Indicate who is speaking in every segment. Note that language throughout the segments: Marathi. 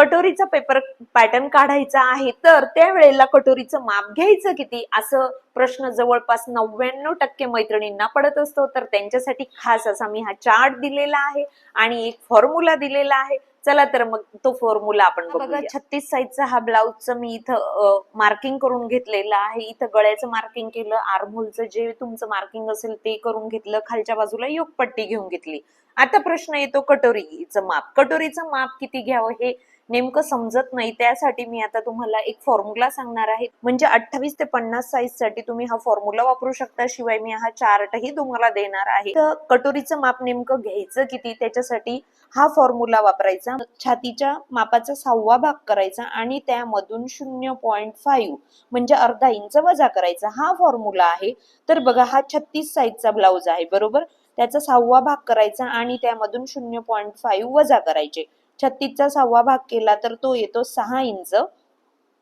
Speaker 1: कटोरीचा पेपर पॅटर्न काढायचा आहे तर त्यावेळेला कटोरीचं माप घ्यायचं किती? असं प्रश्न जवळपास नव्याण्णव टक्के मैत्रिणींना पडत असतो. तर त्यांच्यासाठी खास असा मी हा चार्ट दिलेला आहे आणि एक फॉर्म्युला दिलेला आहे. चला तर मग तो फॉर्म्युला आपण बघा छत्तीस साईजचा हा ब्लाउजचं मी इथं मार्किंग करून घेतलेलं आहे. इथं गळ्याचं मार्किंग केलं आर्महोलचं जे तुमचं मार्किंग असेल ते करून घेतलं खालच्या बाजूला योगपट्टी घेऊन घेतली. आता प्रश्न येतो कटोरीचं माप. कटोरीचं माप किती घ्यावं हे नेमकं समजत नाही. त्यासाठी मी आता तुम्हाला एक फॉर्म्युला सांगणार आहे. म्हणजे अठ्ठावीस ते पन्नास साईजसाठी तुम्ही हा फॉर्म्युला वापरू शकता. शिवाय मी हा चार्टही तुम्हाला देणार आहे. तर कटोरीचं माप नेमकं घ्यायचं किती? त्याच्यासाठी हा फॉर्म्युला वापरायचा. छातीच्या मापाचा सहावा भाग करायचा आणि त्यामधून शून्य पॉईंट फाईव्ह म्हणजे अर्धा इंच वजा करायचा. हा फॉर्म्युला आहे. तर बघा हा छत्तीस साईजचा ब्लाऊज आहे बरोबर? त्याचा सहावा भाग करायचा आणि त्यामधून शून्य पॉईंट फाईव्ह वजा करायचे. छत्तीसचा सहावा भाग केला तर तो येतो सहा इंच.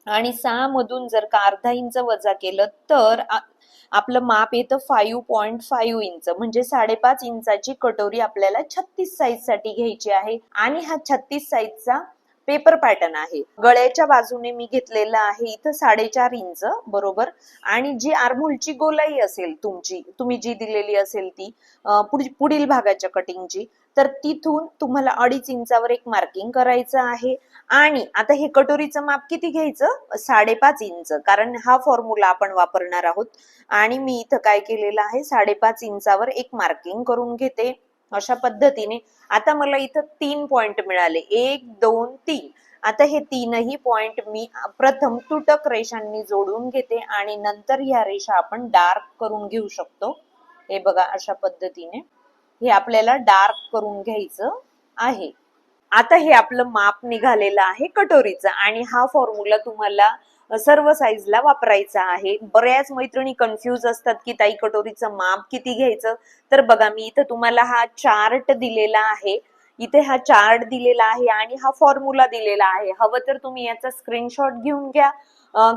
Speaker 1: आणि सहा मधून जर का अर्धा इंच वजा केलं तर आपलं माप येतं फाईव्ह पॉईंट फाईव्ह इंच. म्हणजे साडेपाच इंचाची कटोरी आपल्याला छत्तीस साईजसाठी घ्यायची आहे. आणि हा छत्तीस साईजचा पेपर पॅटर्न आहे. गळ्याच्या बाजूने मी घेतलेला आहे इथं साडेचार इंच बरोबर? आणि जी आर्महोलची गोलाई असेल तुमची तुम्ही जी दिलेली असेल ती पुढील भागाच्या कटिंगची तर तिथून तुम्हाला अडीच इंचावर एक मार्किंग करायचं आहे. आणि आता हे कटोरीचं माप किती घ्यायचं? साडेपाच इंच कारण हा फॉर्म्युला आपण वापरणार आहोत. आणि मी इथं काय केलेलं आहे? साडेपाच इंचावर एक मार्किंग करून घेते. अशा पद्धतीने. आता मला इथं तीन पॉइंट मिळाले. एक दोन तीन. आता हे तीनही पॉइंट मी प्रथम तुटक रेषांनी जोडून घेते आणि नंतर ह्या रेषा आपण डार्क करून घेऊ शकतो. हे बघा अशा पद्धतीने. हे आपल्याला डार्क करून घ्यायचं आहे. आता हे आपलं माप निघालेलं आहे कटोरीचं आणि हा फॉर्म्युला तुम्हाला सर्व साईजला वापरायचा आहे. बऱ्याच मैत्रिणी कन्फ्यूज असतात की ताई कटोरीचं माप किती घ्यायचं? तर बघा मी इथं तुम्हाला हा चार्ट दिलेला आहे. इथे हा चार्ट दिलेला आहे आणि हा फॉर्म्युला दिलेला आहे. हवं तर तुम्ही याचा स्क्रीनशॉट घेऊन घ्या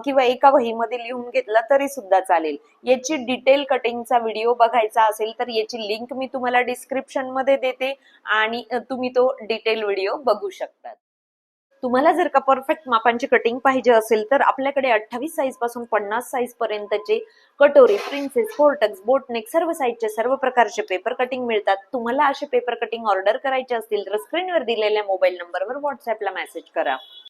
Speaker 1: किंवा एका वहीमध्ये लिहून घेतला तरी सुद्धा चालेल. याची डिटेल कटिंगचा व्हिडिओ बघायचा असेल तर याची लिंक मी तुम्हाला डिस्क्रिप्शनमध्ये देते आणि तुम्ही तो डिटेल व्हिडिओ बघू शकता तुम्हाला जर का परफेक्ट मापांची कटिंग पाहिजे असेल तर आपल्याकडे अठ्ठावीस साईजपासून पन्नास साईज पर्यंतचे कटोरी प्रिन्सेस फोर्टक्स बोटनेक सर्व साईजचे सर्व प्रकारचे पेपर कटिंग मिळतात. तुम्हाला असे पेपर कटिंग ऑर्डर करायचे असतील तर स्क्रीनवर दिलेल्या मोबाईल नंबरवर व्हॉट्सअपला मेसेज करा.